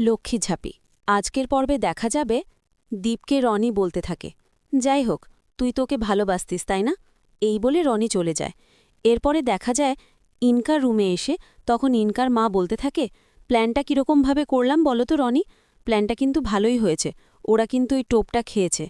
লক্ষ্মী ঝাঁপি। আজকের পর্বে দেখা যাবে দীপকে রনি বলতে থাকে। যাই হোক, তুই তোকে ভালোবাসতিস, তাই না? এই বলে রনি চলে যায়। এরপরে দেখা যায় ইনকার রুমে এসে তখন ইনকার মা বলতে থাকে, প্ল্যানটা কীরকমভাবে করলাম বলো তো রনি? প্ল্যানটা কিন্তু ভালোই হয়েছে। ওরা কিন্তু ওই টোপটা খেয়েছে।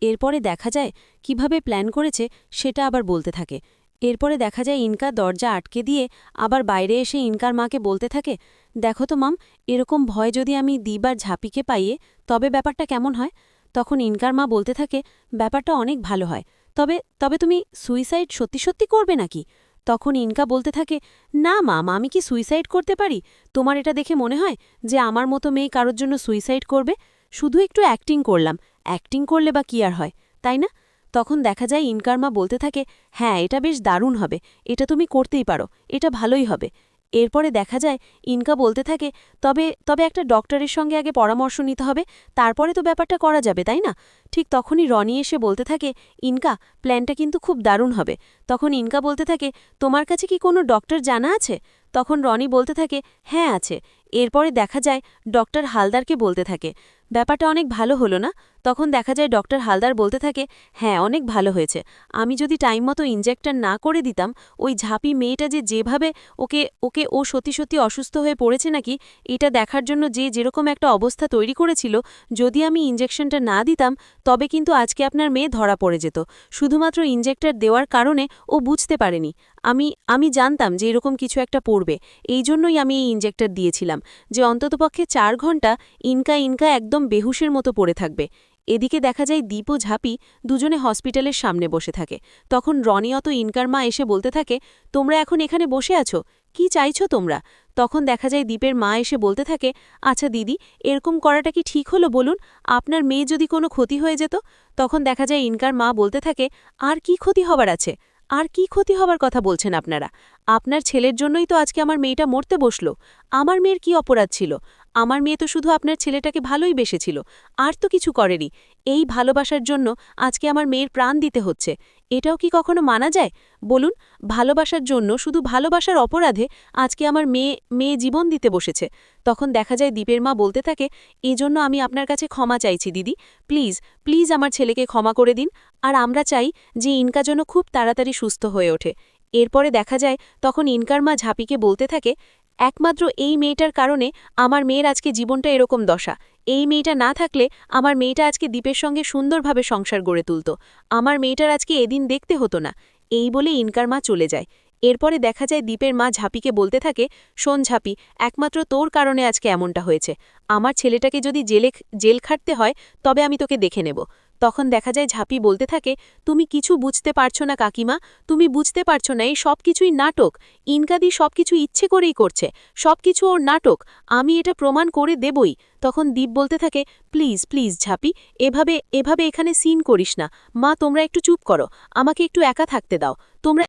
এরপরে দেখা যায় কীভাবে প্ল্যান করেছে সেটা আবার বলতে থাকে। এরপরে দেখা যায় ইনকা দরজা আটকে দিয়ে আবার বাইরে এসে ইনকার মাকে বলতে থাকে, দেখো তো মাম, এরকম ভয় যদি আমি দিবার ঝাঁপিকে পাইয়ে, তবে ব্যাপারটা কেমন হয়? তখন ইনকার মা বলতে থাকে, ব্যাপারটা অনেক ভালো হয়, তবে তবে তুমি সুইসাইড সত্যি সত্যি করবে নাকি? তখন ইনকা বলতে থাকে, না মাম, আমি কি সুইসাইড করতে পারি? তোমার এটা দেখে মনে হয় যে আমার মতো মেয়ে কারোর জন্য সুইসাইড করবে? শুধু একটু অ্যাক্টিং করলাম, অ্যাক্টিং করলে বা কি আর হয়, তাই না? তখন দেখা যায় ইনকারমা বলতে থাকে হ্যাঁ এটা বেশ দারুণ হবে, এটা তুমি করতেই পারো, এটা ভালোই হবে। এরপরে দেখা যায় ইনকা বলতে থাকে, তবে তবে একটা ডক্টরের সঙ্গে আগে পরামর্শ নিতে হবে, তারপরে তো ব্যাপারটা করা যাবে, তাই না? ঠিক তখনই রনি এসে বলতে থাকে, ইনকা, প্ল্যানটা কিন্তু খুব দারুণ হবে। তখন ইনকা বলতে থাকে, তোমার কাছে কি কোনো ডক্টর জানা আছে? তখন রনি বলতে থাকে হ্যাঁ আছে। এরপরে দেখা যায় ডক্টর হালদারকে বলতে থাকে, ব্যাপারটা অনেক ভালো হলো না? তখন দেখা যায় ডক্টর হালদার বলতে থাকে হ্যাঁ অনেক ভালো হয়েছে। আমি যদি টাইম মতো ইনজেক্টর না করে দিতাম, ওই ঝাঁপি মেয়েটা যে যেভাবে ওকে ওকে ও সত্যি সত্যি অসুস্থ হয়ে পড়েছে নাকি, এটা দেখার জন্য যে যেরকম একটা অবস্থা তৈরি করেছিল, যদি আমি ইনজেকশনটা না দিতাম, তবে কিন্তু আজকে আপনার মেয়ে ধরা পড়ে যেত। শুধুমাত্র ইনজেক্টর দেওয়ার কারণে ও বুঝতে পারেনি। আমি আমি জানতাম যে এরকম কিছু একটা পড়বে। এই জন্যই আমি এই ইনজেক্টর দিয়েছিলাম, যে অন্ততপক্ষে চার ঘণ্টা ইনকা ইনকা একদম বেহুশের মতো পড়ে থাকবে। এদিকে দেখা যায় দীপ ও ঝাঁপি দুজনে হসপিটালের সামনে বসে থাকে। তখন রনি অত ইনকার মা এসে বলতে থাকে, তোমরা এখন এখানে বসে আছো? কি চাইছো তোমরা? তখন দেখা যায় দীপের মা এসে বলতে থাকে আচ্ছা দিদি, এরকম করাটা কি ঠিক হলো বলুন? আপনার মেয়ে যদি কোনো ক্ষতি হয়ে যেত? তখন দেখা যায় ইনকার মা বলতে থাকে, আর কি ক্ষতি হবার আছে? আর কি ক্ষতি হবার কথা বলছেন আপনারা? আপনার ছেলের জন্যই তো আজকে আমার মেয়েটা মরতে বসল। আমার মেয়ের কি অপরাধ ছিল? আমার মেয়ে তো শুধু আপনার ছেলেটাকে ভালোই বেসেছিল। আর তো কিছু করেনি। এই ভালোবাসার জন্য আজকে আমার মেয়ের প্রাণ দিতে হচ্ছে। এটাও কি কখনো মানা যায়? বলুন, ভালোবাসার জন্য, শুধু ভালোবাসার অপরাধে আজকে আমার মেয়ে মেয়ে জীবন দিতে বসেছে। তখন দেখা যায় দীপের মা বলতে থাকে এই জন্য আমি আপনার কাছে ক্ষমা চাইছি, দিদি। প্লিজ প্লিজ আমার ছেলেকে ক্ষমা করে দিন। আর আমরা চাই যে ইনকা যেন খুব তাড়াতাড়ি সুস্থ হয়ে ওঠে। এরপরে দেখা যায়, তখন ইনকার মা ঝাঁপিকে বলতে থাকে, একমাত্র এই মেয়েটার কারণে আমার মেয়ের আজকে জীবনটা এরকম দশা। এই মেয়েটা না থাকলে আমার মেয়েটা আজকে দ্বীপের সঙ্গে সুন্দরভাবে সংসার গড়ে তুলত। আমার মেয়েটার আজকে এদিন দেখতে হতো না। এই বলে ইনকার মা চলে যায়। এরপরে দেখা যায় দ্বীপের মা ঝাঁপিকে বলতে থাকে, শোন ঝাঁপি, একমাত্র তোর কারণে আজকে এমনটা হয়েছে। আমার ছেলেটাকে যদি জেলে জেল খাটতে হয়, তবে আমি তোকে দেখে নেব। তখন দেখা যায় ঝাঁপি বলতে থাকে, তুমি কিছু বুঝতে পারছ না কাকিমা, তুমি বুঝতে পারছ না, এই সব কিছুই নাটক। ইনকাদি সব কিছু ইচ্ছে করেই করছে সব কিছু ওর নাটক, আমি এটা প্রমাণ করে দেবই। তখন দীপ বলতে থাকে, প্লিজ প্লিজ ঝাঁপি, এভাবে এভাবে এখানে সিন করিস না। মা, তোমরা একটু চুপ করো, আমাকে একটু একা থাকতে দাও। তোমরা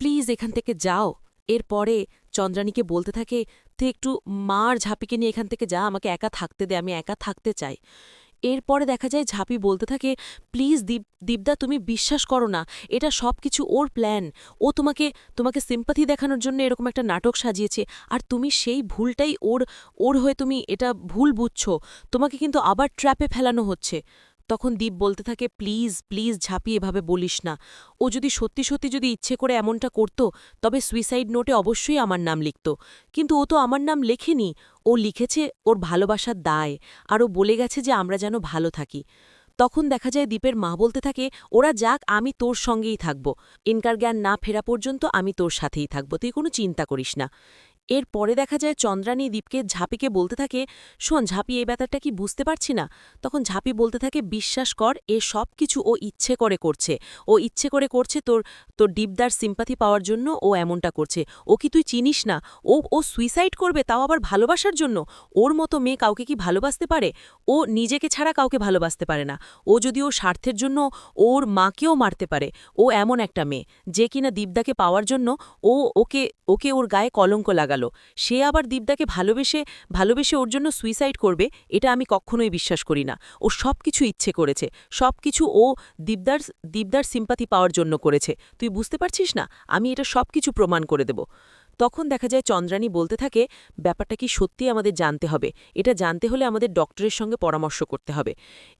প্লিজ এখান থেকে যাও। এরপরে চন্দ্রানীকে বলতে থাকে, তুই একটু মার ঝাঁপিকে নিয়ে এখান থেকে যা, আমাকে একা থাকতে দে, আমি একা থাকতে চাই। এরপরে দেখা যায় ঝাঁপি বলতে থাকে, প্লিজ দীপ, দীপদা, তুমি বিশ্বাস করো না। এটা সব কিছু ওর প্ল্যান। ও তোমাকে তোমাকে সিম্পাথি দেখানোর জন্য এরকম একটা নাটক সাজিয়েছে। আর তুমি সেই ভুলটাই ওর ওর হয়ে তুমি এটা ভুল বুঝছ। তোমাকে কিন্তু আবার ট্র্যাপে ফেলানো হচ্ছে। তখন দীপ বলতে থাকে, প্লিজ প্লিজ ঝাঁপি, এভাবে বলিস না। ও যদি সত্যি সত্যি যদি ইচ্ছে করে এমনটা করত, তবে সুইসাইড নোটে অবশ্যই আমার নাম লিখত। কিন্তু ও তো আমার নাম লেখেনি। ও লিখেছে ওর ভালোবাসার দায়, আর ও বলে গেছে যে আমরা যেন ভালো থাকি। তখন দেখা যায় দীপের মা বলতে থাকে, ওরা যাক, আমি তোর সঙ্গেই থাকব। ইনকার জ্ঞান না ফেরা পর্যন্ত আমি তোর সাথেই থাকব। তুই কোনো চিন্তা করিস না। এর পরে দেখা যায় চন্দ্রানী দীপকে ঝাঁপিকে বলতে থাকে, শোন, ঝাঁপি, এই ব্যাপারটা কি বুঝতে পারছি না? তখন ঝাঁপি বলতে থাকে, বিশ্বাস কর, এ সব কিছু ও ইচ্ছে করে করছে। ও ইচ্ছে করে করছে তোর তোর ডিপদার সিম্পাথি পাওয়ার জন্য ও এমনটা করছে। ও কি তুই চিনিস না? ও ও সুইসাইড করবে, তাও আবার ভালোবাসার জন্য? ওর মতো মেয়ে কাউকে কি ভালোবাসতে পারে? ও নিজেকে ছাড়া কাউকে ভালোবাসতে পারে না। ও যদি ও স্বার্থের জন্য ওর মাকেও মারতে পারে, ও এমন একটা মেয়ে। যে কিনা দীপদাকে পাওয়ার জন্য ও, ওকে ওকে ওর গায়ে কলঙ্ক লাগা লাগালো সে আবার দীপদাকে ভালোবেসে ভালোবেসে ওর জন্য সুইসাইড করবে, এটা আমি কখনোই বিশ্বাস করি না। ও সব কিছু ইচ্ছে করেছে। সব কিছু ও দীপদার দীপদার সিম্পাতি পাওয়ার জন্য করেছে। তুই বুঝতে পারছিস না? আমি এটা সব কিছু প্রমাণ করে দেব। তখন দেখা যায় চন্দ্রানী বলতে থাকে, ব্যাপারটা কি সত্যি আমাদের জানতে হবে? এটা জানতে হলে আমাদের ডক্টরের সঙ্গে পরামর্শ করতে হবে।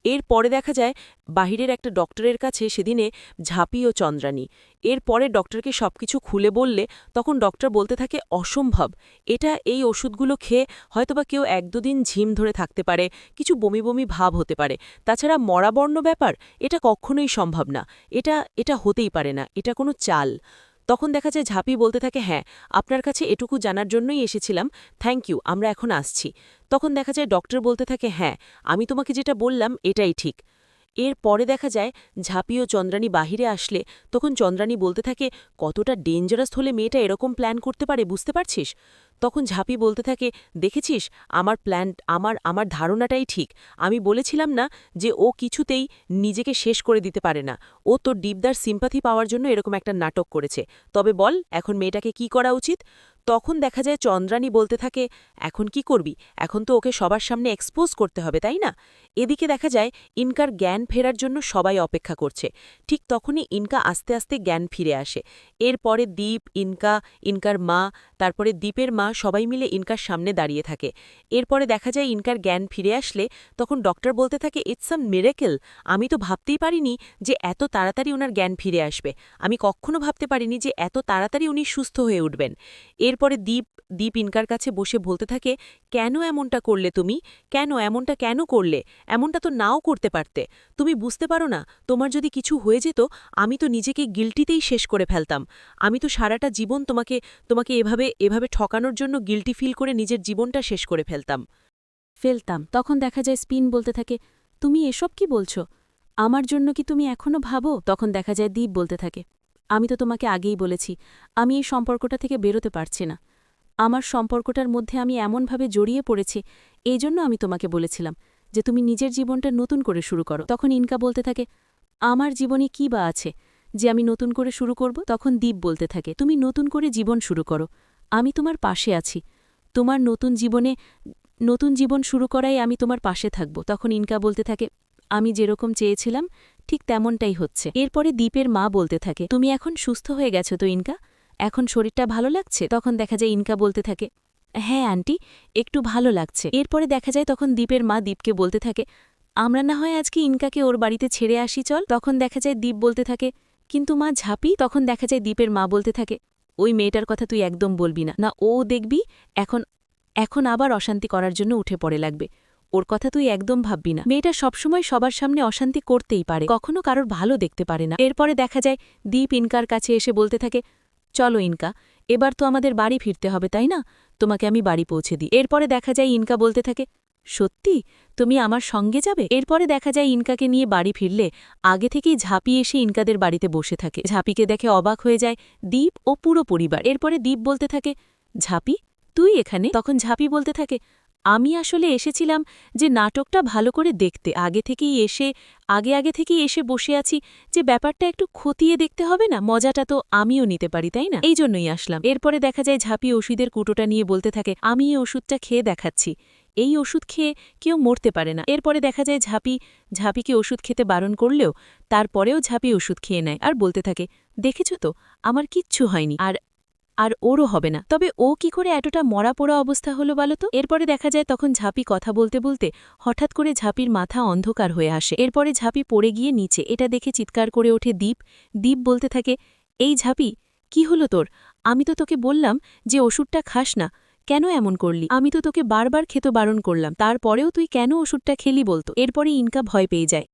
এর পরে দেখা যায়, বাহিরের একটা ডক্টরের কাছে সেদিনে ঝাঁপি ও চন্দ্রানী। এর পরে ডক্টরকে সবকিছু খুলে বললে, তখন ডক্টর বলতে থাকে, অসম্ভব। এটা এই ওষুধগুলো খেয়ে হয়তোবা কেউ এক দুদিন ঝিম ধরে থাকতে পারে, কিছু বমি বমি ভাব হতে পারে। তাছাড়া মরাবর্ণ ব্যাপার, এটা কখনোই সম্ভব না। এটা এটা হতেই পারে না। এটা কোনো চাল। তখন দেখা যায় ঝাঁপি বলতে থাকে হ্যাঁ আপনার কাছে এটুকু জানার জন্যই এসেছিলাম। থ্যাংক ইউ, আমরা এখন আসছি। তখন দেখা যায় ডক্টর বলতে থাকে হ্যাঁ আমি তোমাকে যেটা বললাম, এটাই ঠিক। এর পরে দেখা যায় ঝাঁপি ও চন্দ্রানী বাহিরে আসলে তখন চন্দ্রানী বলতে থাকে, কতটা ডেঞ্জারাস হলে মেয়েটা এরকম প্ল্যান করতে পারে, বুঝতে পারছিস? তখন ঝাঁপি বলতে থাকে, দেখেছিস, আমার প্ল্যান আমার আমার ধারণাটাই ঠিক। আমি বলেছিলাম না যে ও কিছুতেই নিজেকে শেষ করে দিতে পারে না। ও তোর ডিপদার সিম্পাথি পাওয়ার জন্য এরকম একটা নাটক করেছে। তবে বল, এখন মেয়েটাকে কি করা উচিত? তখন দেখা যায় চন্দ্রানী বলতে থাকে, এখন কি করবি? এখন তো ওকে সবার সামনে এক্সপোজ করতে হবে, তাই না? এদিকে দেখা যায় ইনকার জ্ঞান ফেরার জন্য সবাই অপেক্ষা করছে। ঠিক তখনই ইনকা আস্তে আস্তে জ্ঞান ফিরে আসে। এরপরে দ্বীপ ইনকা, ইনকার মা, তারপরে দ্বীপের মা সবাই মিলে ইনকার সামনে দাঁড়িয়ে থাকে। এরপরে দেখা যায় ইনকার জ্ঞান ফিরে আসলে তখন ডক্টর বলতে থাকে ইটস আ মিরেকেল আমি তো ভাবতেই পারিনি যে এত তাড়াতাড়ি ওনার জ্ঞান ফিরে আসবে। আমি কখনো ভাবতে পারিনি যে এত তাড়াতাড়ি উনি সুস্থ হয়ে উঠবেন। এরপরে দীপ দীপ ইনকার কাছে বসে বলতে থাকে, কেন এমনটা করলে তুমি? কেন এমনটা কেন করলে? এমনটা তো নাও করতে পারতে। তুমি বুঝতে পারো না, তোমার যদি কিছু হয়ে যেত, আমি তো নিজেকে গিল্টিতেই শেষ করে ফেলতাম। আমি তো সারাটা জীবন তোমাকে তোমাকে এভাবে এভাবে ঠকানোর জন্য গিল্টি ফিল করে নিজের জীবনটা শেষ করে ফেলতাম। ফেলতাম। তখন দেখা যায় স্পিন বলতে থাকে, তুমি এসব কি বলছো? আমার জন্য কি তুমি এখনও ভাবো? তখন দেখা যায় দীপ বলতে থাকে আমি তো তোমাকে আগেই বলেছি, আমি এই সম্পর্কটা থেকে বেরোতে পারছি না। আমার সম্পর্কটার মধ্যে আমি এমনভাবে জড়িয়ে পড়েছি, এই জন্য আমি তোমাকে বলেছিলাম যে তুমি নিজের জীবনটা নতুন করে শুরু করো। তখন ইনকা বলতে থাকে, আমার জীবনে কি বা আছে যে আমি নতুন করে শুরু করব? তখন দ্বীপ বলতে থাকে, তুমি নতুন করে জীবন শুরু করো। আমি তোমার পাশে আছি। তোমার নতুন জীবনে, নতুন জীবন শুরু করাই আমি তোমার পাশে থাকব। তখন ইনকা বলতে থাকে, আমি যেরকম চেয়েছিলাম ঠিক তেমনটাই হচ্ছে। এরপরে দ্বীপের মা বলতে থাকে, তুমি এখন সুস্থ হয়ে গেছো তো, ইনকা? এখন শরীরটা ভালো লাগছে? তখন দেখা যায় ইনকা বলতে থাকে হ্যাঁ আন্টি, একটু ভালো লাগছে। এরপরে দেখা যায় তখন দ্বীপের মা দ্বীপকে বলতে থাকে, আমরা না হয় আজকে ইনকাকে ওর বাড়িতে ছেড়ে আসি, চল। তখন দেখা যায় দ্বীপ বলতে থাকে, কিন্তু মা ঝাঁপি? তখন দেখা যায় দ্বীপের মা বলতে থাকে, ওই মেয়েটার কথা তুই একদম বলবি না। না, ও দেখবি এখন এখন আবার অশান্তি করার জন্য উঠে পড়ে লাগবে। ওর কথা তুই একদম ভাববি না। মেয়েটা সবসময় সবার সামনে অশান্তি করতেই পারে, কখনো কারোর ভালো দেখতে পারে না। এরপরে দেখা যায়, দীপ ইনকার কাছে এসে বলতে থাকে, চলো ইনকা, এবার তো আমাদের বাড়ি ফিরতে হবে, তাই না? তোমাকে আমি বাড়ি পৌঁছে দিই। এরপরে দেখা যায়, ইনকা বলতে থাকে, সত্যি? তুমি আমার সঙ্গে যাবে? এরপরে দেখা যায়, ইনকাকে নিয়ে বাড়ি ফিরলে, আগে থেকেই ঝাঁপি এসে ইনকাদের বাড়িতে বসে থাকে। ঝাঁপিকে দেখে অবাক হয়ে যায়, দীপ ও পুরো পরিবার। এরপরে দীপ বলতে থাকে, ঝাঁপি? তুই এখানে? তখন ঝাঁপি বলতে থাকে আমি আসলে এসেছিলাম যে নাটকটা ভালো করে দেখতে, আগে থেকেই এসে, আগে আগে থেকেই এসে বসে আছি যে ব্যাপারটা একটু খতিয়ে দেখতে হবে না, মজাটা তো আমিও নিতে পারি, তাই না? এই জন্যই আসলাম। এরপরে দেখা যায় ঝাঁপি ওষুধের কুটোটা নিয়ে বলতে থাকে, আমি এই ওষুধটা খেয়ে দেখাচ্ছি। এই ওষুধ খেয়ে কেউ মরতে পারে না। এরপরে দেখা যায় ঝাঁপি, ঝাঁপিকে ওষুধ খেতে বারণ করলেও তারপরেও ঝাঁপি ওষুধ খেয়ে নেয় আর বলতে থাকে, দেখেছ তো, আমার কিচ্ছু হয়নি। আর আর ওরও হবে না। তবে ও কি করে এতটা মরা পোড়া অবস্থা হলো বলো তো? এরপরে দেখা যায় তখন ঝাঁপি কথা বলতে বলতে হঠাৎ করে ঝাঁপির মাথা অন্ধকার হয়ে আসে। এরপরে ঝাঁপি পড়ে গিয়ে নিচে। এটা দেখে চিৎকার করে ওঠে দ্বীপ দ্বীপ বলতে থাকে, এই ঝাঁপি, কি হলো তোর? আমি তো তোকে বললাম যে ওষুধটা খাস না। কেন এমন করলি? আমি তো তোকে বারবার খেতে বারণ করলাম। তারপরেও তুই কেন ওষুধটা খেলি বলতো? এরপরে ইনকা ভয় পেয়ে যায়।